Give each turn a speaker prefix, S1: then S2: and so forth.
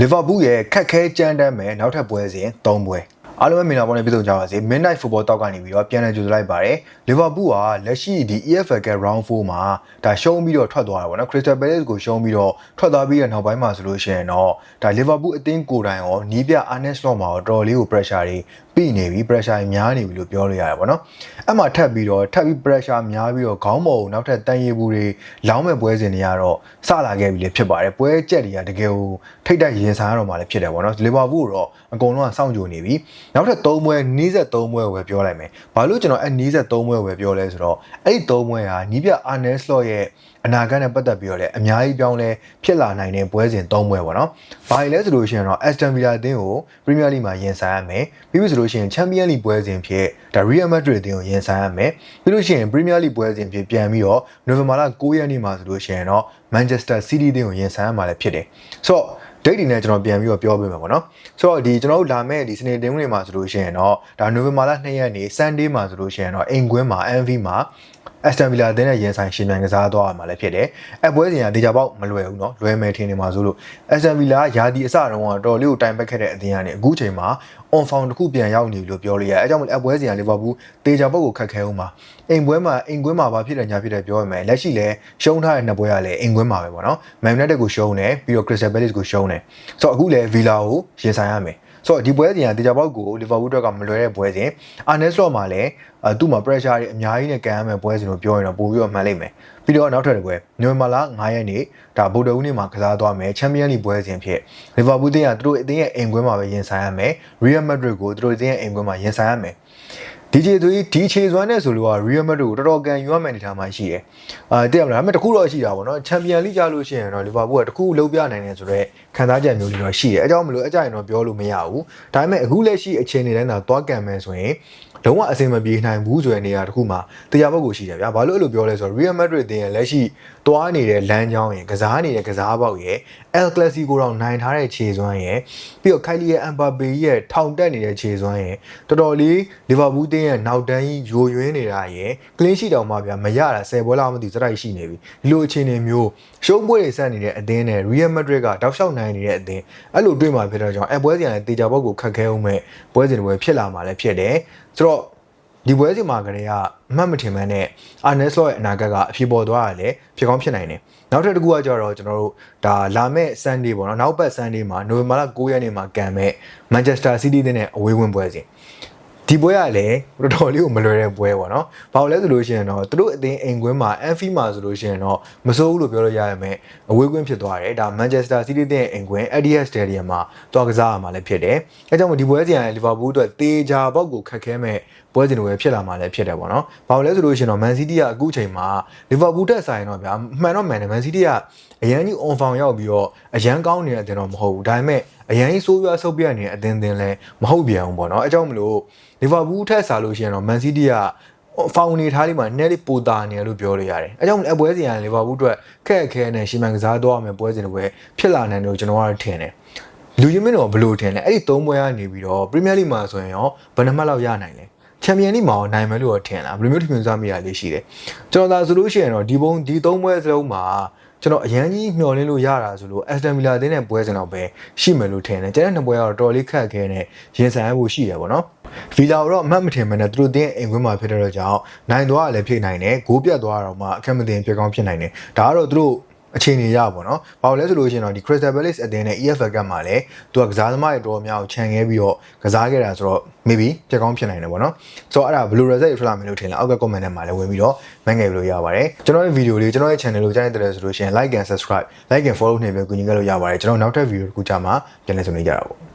S1: လီဗာပူးရဲ့ခက်ခဲကြမ်းတမ်းမဲ့နောက်ထပ်ပွဲစဉ်၃ပွဲ အားလုံးပဲမင်္ဂလာပါနဲ့ပြည်သူကြပါစေ Midnight Football တောက်ကနေပြီးတော့ပြန်လည်ကြိုဆိုလိုက်ပါတယ်လီဗာပူးကလက်ရှိဒီ EFL Cup Round 4မှာဒါရှုံးပြီးတော့ထွက်သွားတာပေါ့နော် Crystal Palace ကိုရှုံးပြီးတော့ထွက်သွားပြီးတဲ့နောက်ပိုင်းမှာဆိုလို့ရှိရင်တော့ဒါလီဗာပူးအသင်းကိုယ်တိုင်ရောနီးပြ Arne Slot မှာရောတော်တော်လေးကို pressure တွေပြီးနေပြီ pressure တွေများနေပြီလို့ပြောလို့ရတယ်ပေါ့နော်အဲ့မှာထပ်ပြီးတော့ထပ်ပြီး pressure များပြီးတော့ခေါင်းပေါ်ကိုနောက်ထပ်တန်ရည်ဘူးတွေလောင်းမဲ့ပွဲစဉ်တွေကတော့စလာခဲ့ပြီလေဖြစ်ပါတယ်ပွဲကြက်တွေကတကယ်ကိုထိတ်တိုက်ရင်ဆိုင်ရတော့မှလည်းဖြစ်တယ်ပေါ့နော်လီဗာပူးတော့အကုန်လုံးကစောင့်ကြိုနေပြီနောက်ထပ်3ပွဲနီးစက်3ပွဲကိုပဲပြောလိုက်မယ်ဘာလို့ကျွန်တော်အဲ့နီးစက်3ပွဲကိုပဲပြောလဲဆိုတော့အဲ့ဒီ3ပွဲဟာနီးပြ Arne Slot ရဲ့အနာဂတ်နဲ့ပတ်သက်ပြီးတော့လည်းအများကြီးပြောင်းလဲဖြစ်လာနိုင်တဲ့ပွဲစဉ်၃ပွဲပေါ့နော်။ဘာလဲဆိုလို့ရှိရင်တော့ Aston Villa အသင်းကို Premier League မှာရင်ဆိုင်ရမယ်။ပြီးပြီဆိုလို့ရှိရင် Champions League ပွဲစဉ်ဖြစ်ဒါ Real Madrid အသင်းကိုရင်ဆိုင်ရမယ်။ပြီးလို့ရှိရင် Premier League ပွဲစဉ်ဖြစ်ပြန်ပြီးတော့ November လ9ရက်နေ့မှာဆိုလို့ရှိရင်တော့ Manchester City အသင်းကိုရင်ဆိုင်ရမှာလည်းဖြစ်တယ်။ဆိုတော့ date တွေနဲ့ကျွန်တော်ပြန်ပြီးတော့ပြောပေးမယ်ပေါ့နော်ဆိုတော့ဒီကျွန်တော်တို့လာမဲ့ဒီစနေတင်းဝင်မှာဆိုလို့ရှိရင်တော့ဒါ November လ2ရက်နေ့ Sunday မှာဆိုလို့ရှိရင်တော့အိမ်ကွင်းမှာ MV မှာ Aston Villa အသင်းနဲ့ရင်ဆိုင်ရှင်မြန်ကစားသွားရမှာလည်းဖြစ်တယ်။အပွဲစဉ်ကဒေဂျာပေါက်မလွယ်ဘူးเนาะလွယ်မယ်ထင်နေမှာဆိုလို့ Aston Villa ယာဒီအစတုန်းကတော်လေးကိုတိုင်ပတ်ခဲ့တဲ့အသင်းကနေအခုချိန်မှာ on form တစ်ခုပြန်ရောက်နေပြီလို့ပြောလို့ရတယ်။အဲကြောင့်မလို့အပွဲစဉ်ကလီဗာပူးဒေဂျာပေါက်ကိုခတ်ခဲအောင်ပါ။အိမ်ပွဲမှာအိမ်ကွင်းမှာဘာဖြစ်တယ်ညာဖြစ်တယ်ပြောရမယ်။လက်ရှိလဲရှုံးထားတဲ့နှစ်ပွဲကလည်းအိမ်ကွင်းမှာပဲပေါ့နော်။ Man United ကိုရှုံးတယ်ပြီးတော့ Crystal Palace ကိုရှုံးတယ်။ဆိုတော့အခုလဲ Villa ကိုရင်ဆိုင်ရမယ်။ ဆိုတော့ဒီပွဲစဉ်ကဒေဂျာပေါက်ကိုလီဗာပူးအတွက်ကမလွယ်တဲ့ပွဲစဉ်အာနယ်စလော့မှာလည်းအဲသူ့မှာ pressure တွေအများကြီးနဲ့ကန်ရမယ်ပွဲစဉ်လို့ပြောရင်တော့ပို့ပြီးတော့မှန်လိမ့်မယ်ပြီးတော့နောက်ထပ်တစ်ပွဲနိုဝင်ဘာလ9ရက်နေ့ဒါဗိုလ်တော်ဦးနေ့မှာကစားသွားမယ်ချန်ပီယံလိပွဲစဉ်ဖြစ်လီဗာပူးတင်းကသူတို့အသင်းရဲ့အိမ်ကွင်းမှာပဲရင်ဆိုင်ရမယ်ရီယယ်မက်ဒရစ်ကိုသူတို့အသင်းရဲ့အိမ်ကွင်းမှာရင်ဆိုင်ရမယ် DJ သွေးဒီခြေစွမ်းနဲ့ဆိုလို့က Real Madrid ကိုတော်တော်ကန်ယူရမယ်အနေထားမှရှိတယ်။အာတည့်ရမလားဒါပေမဲ့တခုတော့ရှိတာပေါ့နော်။ Champion League ကြလို့ရှိရင်တော့ Liverpool ကတခုလုံးပြနိုင်တယ်ဆိုတော့ခံစားချက်မျိုးလေးတော့ရှိတယ်။အဲကြောင့်မလို့အကြိုင်တော့ပြောလို့မရဘူး။ဒါပေမဲ့အခုလက်ရှိအခြေအနေတိုင်းသာသွားကန်မယ်ဆိုရင် လုံးဝအဆင်မပြေနိုင်ဘူးဆိုတဲ့နေရာတစ်ခုမှာတရားပုတ်ကိုရှိတယ်ဗျာ။ဘာလို့အဲ့လိုပြောလဲဆိုတော့ Real Madrid တင်ရဲ့လက်ရှိသွားနေတဲ့လမ်းကြောင်းရယ်ကစားနေတဲ့ကစားပေါက်ရယ် El Clasico တော့နိုင်ထားတဲ့ခြေစွမ်းရယ်ပြီးတော့ Kylian Mbappe ရဲ့ထောင်တက်နေတဲ့ခြေစွမ်းရယ်တော်တော်လေး Liverpool တင်ရဲ့နောက်တန်းကြီးယိုယွင်းနေတာရယ် clean sheet တောင်မှဗျာမရတာ10ပွဲလောက်မသိစတိုက်ရှိနေပြီဒီလိုအခြေအနေမျိုးရှုံးပွဲတွေဆက်နေတဲ့အသင်းနဲ့ Real Madrid ကတောက်လျှောက်နိုင်နေတဲ့အသင်းအဲ့လိုတွေ့မှဖြစ်တဲ့ကြောင့်အပွဲစီရင်တေချာဘောက်ကိုခတ်ခဲအောင်မဲ့ပွဲစဉ်တွေပဲဖြစ်လာမှာလည်းဖြစ်တယ်ဆိုတော့ ဒီပွဲစီမှာကလေးကအမှတ်မထင်မှန်းနဲ့အာနယ်စလော့ရဲ့အနာဂတ်ကအဖြစ်ပေါ်သွားရလဲဖြစ်ကောင်းဖြစ်နိုင်တယ်နောက်ထပ်တစ်ခုကကြတော့ကျွန်တော်တို့ဒါလာမဲ့ Sunday ပေါ့နော်နောက်ပတ် Sunday မှာနိုဝင်ဘာလ9ရက်နေ့မှာကန်မဲ့ Manchester City နဲ့အဝေးဝင်ပွဲစဉ် ဒီပွဲကလည်းတော်တော်လေးကိုမလွယ်တဲ့ပွဲပေါ့နော်။ဘာလို့လဲဆိုလို့ရှိရင်တော့သူတို့အသင်းအိမ်ကွင်းမှာ Anfield မှာဆိုလို့ရှိရင်တော့မစိုးဘူးလို့ပြောလို့ရရမယ်။အဝေးကွင်းဖြစ်သွားတယ်။ဒါ Manchester City တဲ့အိမ်ကွင်း Etihad Stadium မှာတွားကစားရမှာလည်းဖြစ်တယ်။အဲကြောင့်မို့ဒီပွဲစဉ်ကလီဗာပူးအတွက်တေချာပေါက်ကိုခတ်ခဲမဲ့ပွဲစဉ်တွေပဲဖြစ်လာမှာလည်းဖြစ်တယ်ပေါ့နော်။ဘာလို့လဲဆိုလို့ရှိရင်တော့ Man City ကအခုချိန်မှာလီဗာပူးတက်ဆိုင်တော့ဗျာမှန်တော့မှန်တယ် Man City ကအရန်ကြီး on form ရောက်ပြီးတော့အရန်ကောင်းနေတဲ့အတင်တော့မဟုတ်ဘူး။ဒါပေမဲ့ အရန်ကြီးဆိုးရွားဆုပ်ပြတ်နေတဲ့အသင်းသင်းလဲမဟုတ်ပြန်ဘူးပေါ့နော်အဲကြောင့်မလို့လီဗာပူးထက်စားလို့ရှိရင်တော့မန်စီးတီးကဖောင်နေထားလေးမှာနည်းလေးပိုတာနေလို့ပြောလို့ရတယ်အဲကြောင့်အပွဲစီရန်လီဗာပူးအတွက်ခက်ခဲနဲ့ရှီမန်ကစားတော့မယ်ပွဲစဉ်တွေပဲဖြစ်လာနိုင်တယ်လို့ကျွန်တော်ကတော့ထင်တယ်လူချင်းမင်းတော့ဘလို့ထင်လဲအဲ့ဒီ၃ပွဲကနေပြီးတော့ပရီးမီးယားလိမှာဆိုရင်ရောဘယ်နှမှတ်လောက်ရနိုင်လဲချန်ပီယံလိမှာနိုင်မယ်လို့တော့ထင်လားဘယ်လိုမျိုးထင်စားမိရလေးရှိတယ်ကျွန်တော်သာဆိုလို့ရှိရင်တော့ဒီဘုံဒီ၃ပွဲစလုံးမှာ ကျွန်တော်အရန်ကြီးမျှော်လင့်လို့ရတာဆိုလို့ Aston Villa တင်းတဲ့ပွဲစဉ်တော့ပဲရှိမယ်လို့ထင်တယ်ကျန်တဲ့နှစ်ပွဲကတော့တော်လေးခက်ခဲနဲ့ရင်ဆိုင်ရဖို့ရှိတယ်ပေါ့နော်ဗီလာတော့အမှတ်မထင်မှန်းနဲ့သူတို့တင်းအိမ်ခွင်းမှာဖြစ်တဲ့တော့ကြောင့်နိုင်သွားရလည်းဖြစ်နိုင်တယ်ဂိုးပြတ်သွားတော့မှအခက်မတင်ဖြစ်ကောင်းဖြစ်နိုင်တယ်ဒါကတော့သူတို့ အခြေအနေရပါတော့။ဘာလို့လဲဆိုလို့ရှိရင်တော့ဒီ Crystal Palace အသင်းနဲ့ EFL Cup မှာလည်းသူကကစားသမားတွေတော်များကိုခြံခဲ့ပြီးတော့ကစားခဲ့တာဆိုတော့ maybe ပြကောင်းဖြစ်နိုင်တယ်ပေါ့နော်။ဆိုတော့အဲ့ဒါဘယ်လို result ထွက်လာမယ်လို့ထင်လဲအောက်က comment ထဲမှာလည်းဝင်ပြီးတော့မှတ်ငယ်လို့ရပါတယ်။ကျွန်တော်ရဲ့ဗီဒီယိုလေးကျွန်တော်ရဲ့ channel ကိုကြားနေတယ်ဆိုလို့ရှိရင် like and subscribe like and follow နှိပ်ပြီးကူညီခဲ့လို့ရပါတယ်။ကျွန်တော်နောက်ထပ်ဗီဒီယိုတစ်ခုကြာမှပြန်လည်ဆုံနေကြတာပေါ့။